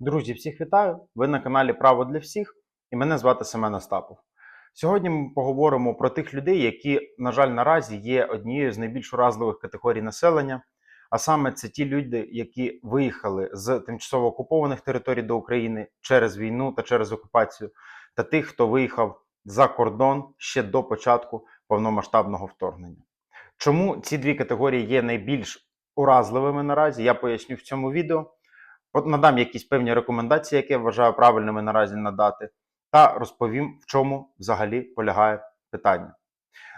Друзі, всіх вітаю! Ви на каналі Право для всіх і мене звати Семен Остапов. Сьогодні ми поговоримо про тих людей, які, на жаль, наразі є однією з найбільш уразливих категорій населення. А саме це ті люди, які виїхали з тимчасово окупованих територій до України через війну та через окупацію, та тих, хто виїхав за кордон ще до початку повномасштабного вторгнення. Чому ці дві категорії є найбільш уразливими наразі? Я поясню в цьому відео. От надам якісь певні рекомендації, які я вважаю правильними наразі надати, та розповім, в чому взагалі полягає питання.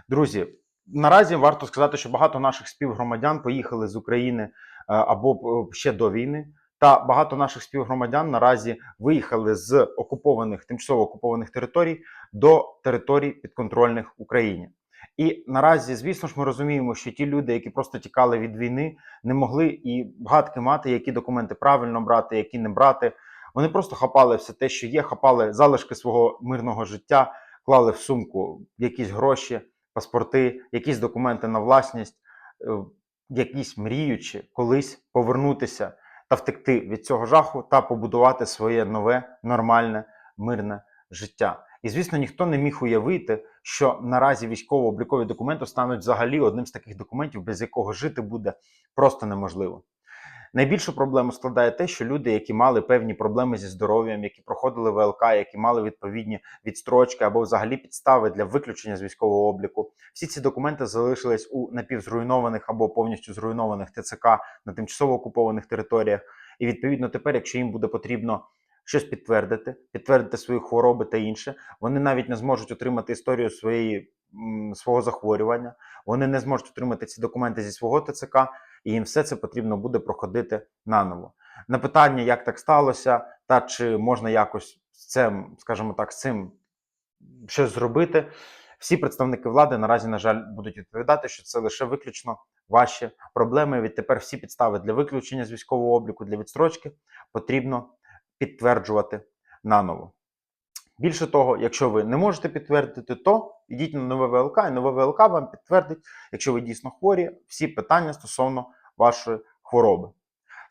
Друзі, наразі варто сказати, що багато наших співгромадян поїхали з України е, або е, ще до війни. Та багато наших співгромадян наразі виїхали з окупованих тимчасово окупованих територій до територій підконтрольних Україні. І наразі, звісно ж, ми розуміємо, що ті люди, які просто тікали від війни, не могли і гадки мати, які документи правильно брати, які не брати. Вони просто хапали все те, що є, хапали залишки свого мирного життя, клали в сумку якісь гроші, паспорти, якісь документи на власність, е, якісь мріючи колись повернутися та втекти від цього жаху та побудувати своє нове, нормальне, мирне життя. І звісно, ніхто не міг уявити, що наразі військово-облікові документи стануть взагалі одним з таких документів, без якого жити буде просто неможливо. Найбільшу проблему складає те, що люди, які мали певні проблеми зі здоров'ям, які проходили ВЛК, які мали відповідні відстрочки або взагалі підстави для виключення з військового обліку, всі ці документи залишились у напівзруйнованих або повністю зруйнованих ТЦК на тимчасово окупованих територіях. І відповідно тепер, якщо їм буде потрібно щось підтвердити, підтвердити свої хвороби та інше, вони навіть не зможуть отримати історію своєї свого захворювання, вони не зможуть отримати ці документи зі свого ТЦК, і їм все це потрібно буде проходити наново. На питання, як так сталося, та чи можна якось з цим, скажімо так, з цим щось зробити. Всі представники влади наразі, на жаль, будуть відповідати, що це лише виключно ваші проблеми. Відтепер всі підстави для виключення з військового обліку для відстрочки потрібно підтверджувати наново. Більше того, якщо ви не можете підтвердити, то йдіть на нове ВЛК, і нове ВЛК вам підтвердить, якщо ви дійсно хворі, всі питання стосовно вашої хвороби.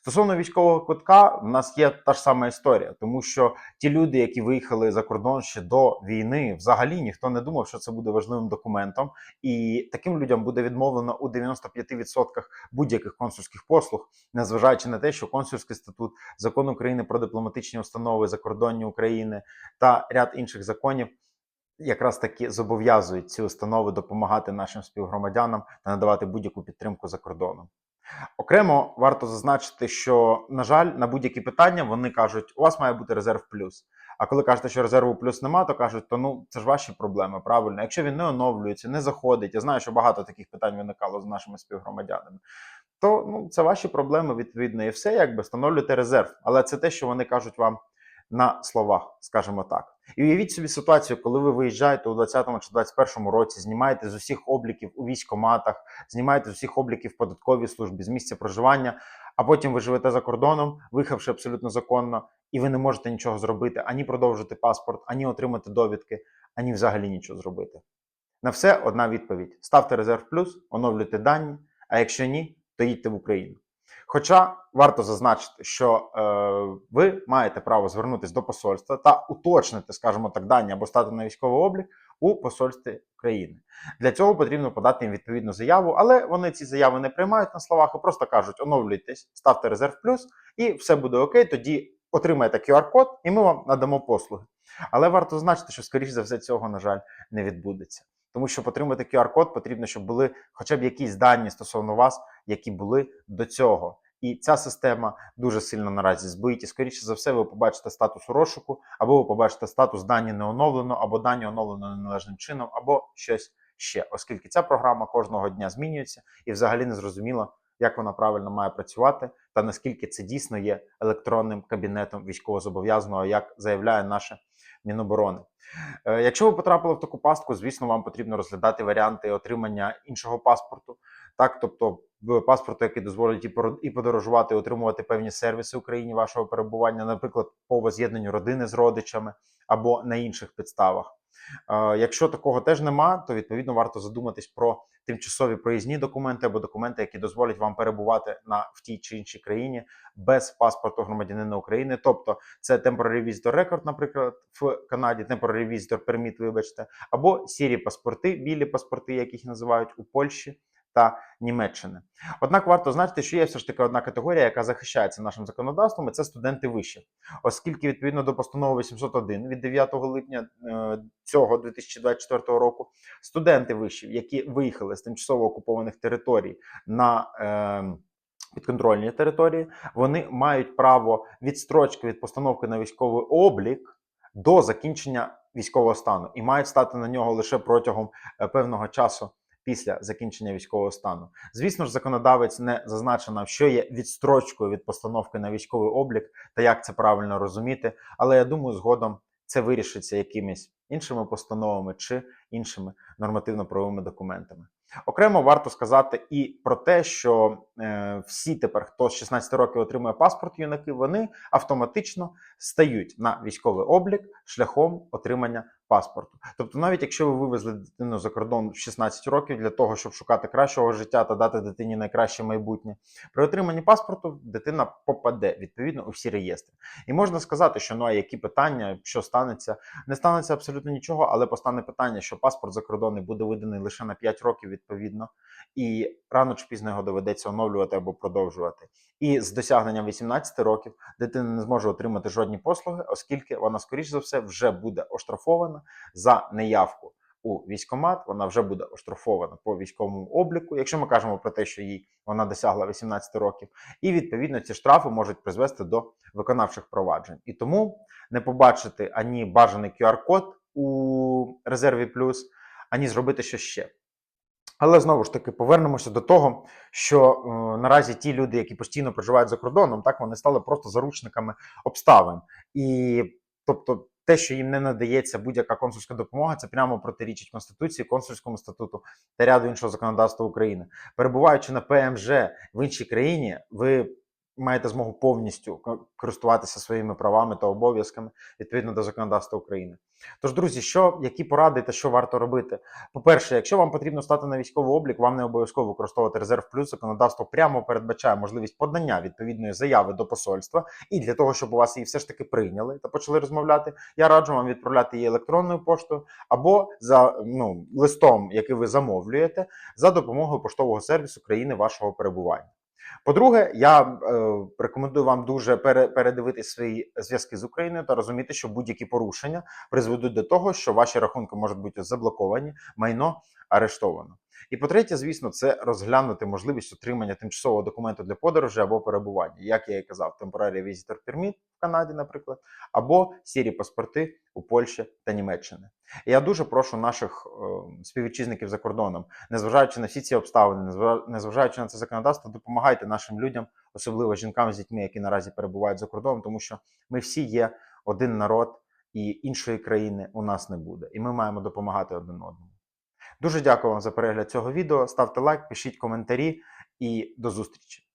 Стосовно військового квитка, в нас є та ж сама історія, тому що ті люди, які виїхали за кордон ще до війни, взагалі ніхто не думав, що це буде важливим документом, і таким людям буде відмовлено у 95% будь-яких консульських послуг, незважаючи на те, що консульський статут, закон України про дипломатичні установи, закордонні України та ряд інших законів. Якраз таки зобов'язують ці установи допомагати нашим співгромадянам та надавати будь-яку підтримку за кордоном. Окремо варто зазначити, що, на жаль, на будь-які питання вони кажуть, у вас має бути резерв плюс. А коли кажете, що резерву плюс нема, то кажуть, то ну це ж ваші проблеми, правильно. Якщо він не оновлюється, не заходить, я знаю, що багато таких питань виникало з нашими співгромадянами, то ну це ваші проблеми відповідно, і все якби встановлюйте резерв. Але це те, що вони кажуть вам на словах, скажімо так. І уявіть собі ситуацію, коли ви виїжджаєте у 2020 чи 2021 році, знімаєте з усіх обліків у військоматах, знімаєте з усіх обліків податковій службі, з місця проживання, а потім ви живете за кордоном, виїхавши абсолютно законно, і ви не можете нічого зробити, ані продовжити паспорт, ані отримати довідки, ані взагалі нічого зробити. На все одна відповідь: ставте резерв плюс, оновлюйте дані, а якщо ні, то їдьте в Україну. Хоча варто зазначити, що е, ви маєте право звернутися до посольства та уточнити, скажімо так, дані або стати на військовий облік у посольстві України. Для цього потрібно подати їм відповідну заяву, але вони ці заяви не приймають на словах, а просто кажуть: оновлюйтесь, ставте резерв плюс, і все буде окей. Тоді отримаєте QR-код, і ми вам надамо послуги. Але варто зазначити, що скоріш за все цього, на жаль, не відбудеться. Тому що отримати QR-код потрібно, щоб були хоча б якісь дані стосовно вас, які були до цього. І ця система дуже сильно наразі збиті. Скоріше за все, ви побачите статус розшуку, або ви побачите статус дані не оновлено, або дані оновлено неналежним чином, або щось ще, оскільки ця програма кожного дня змінюється і взагалі не зрозуміло, як вона правильно має працювати, та наскільки це дійсно є електронним кабінетом військовозобов'язаного, як заявляє наше Міноборони. Е, Якщо ви потрапили в таку пастку, звісно, вам потрібно розглядати варіанти отримання іншого паспорту так, тобто в паспорту, який дозволить і подорожувати, і отримувати певні сервіси в Україні вашого перебування, наприклад, по воз'єднанню родини з родичами або на інших підставах. Е, Якщо такого теж нема, то відповідно варто задуматись про тимчасові проїзні документи або документи, які дозволять вам перебувати на в тій чи іншій країні без паспорту громадянина України. Тобто це Temporary Visitor Record, наприклад, в Канаді, Temporary Visitor Permit, вибачте, або сірі паспорти, білі паспорти, як їх називають у Польщі та Німеччини. Однак варто знати, що є все ж таки одна категорія, яка захищається нашим законодавством, і це студенти вишів, оскільки відповідно до постанови 801 від 9 липня е, цього 2024 року студенти вишів, які виїхали з тимчасово окупованих територій на е, підконтрольні території, вони мають право відстрочки від постановки на військовий облік до закінчення військового стану і мають стати на нього лише протягом е, певного часу після закінчення військового стану. Звісно ж, законодавець не зазначено, що є відстрочкою від постановки на військовий облік та як це правильно розуміти. Але я думаю, згодом це вирішиться якимись іншими постановами чи іншими нормативно-правовими документами. Окремо варто сказати і про те, що е, всі тепер, хто з 16 років отримує паспорт юнаки, вони автоматично стають на військовий облік шляхом отримання паспорту. Тобто, навіть якщо ви вивезли дитину за кордон в 16 років для того, щоб шукати кращого життя та дати дитині найкраще майбутнє, при отриманні паспорту дитина попаде відповідно у всі реєстри. І можна сказати, що ну а які питання, що станеться, не станеться абсолютно нічого, але постане питання, що паспорт закордонний буде виданий лише на 5 років відповідно, і рано чи пізно його доведеться оновлювати або продовжувати. І з досягненням 18 років дитина не зможе отримати жодні послуги, оскільки вона, скоріш за все, вже буде оштрафована за неявку у військкомат. Вона вже буде оштрафована по військовому обліку, якщо ми кажемо про те, що їй вона досягла 18 років, і відповідно ці штрафи можуть призвести до виконавчих проваджень. І тому не побачити ані бажаний QR-код у резерві плюс, ані зробити щось ще. Але знову ж таки повернемося до того, що е, наразі ті люди, які постійно проживають за кордоном, так вони стали просто заручниками обставин. І тобто, те, що їм не надається будь-яка консульська допомога, це прямо протирічить Конституції, консульському статуту та ряду іншого законодавства України. Перебуваючи на ПМЖ в іншій країні, ви маєте змогу повністю користуватися своїми правами та обов'язками відповідно до законодавства України. Тож, друзі, що які поради та що варто робити? По-перше, якщо вам потрібно стати на військовий облік, вам не обов'язково використовувати резерв плюс. Законодавство прямо передбачає можливість подання відповідної заяви до посольства. І для того, щоб у вас її все ж таки прийняли та почали розмовляти, я раджу вам відправляти її електронною поштою або за ну, листом, який ви замовлюєте, за допомогою поштового сервісу країни вашого перебування. По-друге, я е, рекомендую вам дуже пере, передивити свої зв'язки з Україною та розуміти, що будь-які порушення призведуть до того, що ваші рахунки можуть бути заблоковані, майно арештовано. І по-третє, звісно, це розглянути можливість отримання тимчасового документу для подорожі або перебування, як я і казав, Temporary Visitor Permit в Канаді, наприклад, або сірі паспорти у Польщі та Німеччини. Я дуже прошу наших е, співвітчизників за кордоном, незважаючи на всі ці обставини, незва- незважаючи на це законодавство, допомагайте нашим людям, особливо жінкам з дітьми, які наразі перебувають за кордоном, тому що ми всі є один народ, і іншої країни у нас не буде. І ми маємо допомагати один одному. Дуже дякую вам за перегляд цього відео. Ставте лайк, пишіть коментарі і до зустрічі!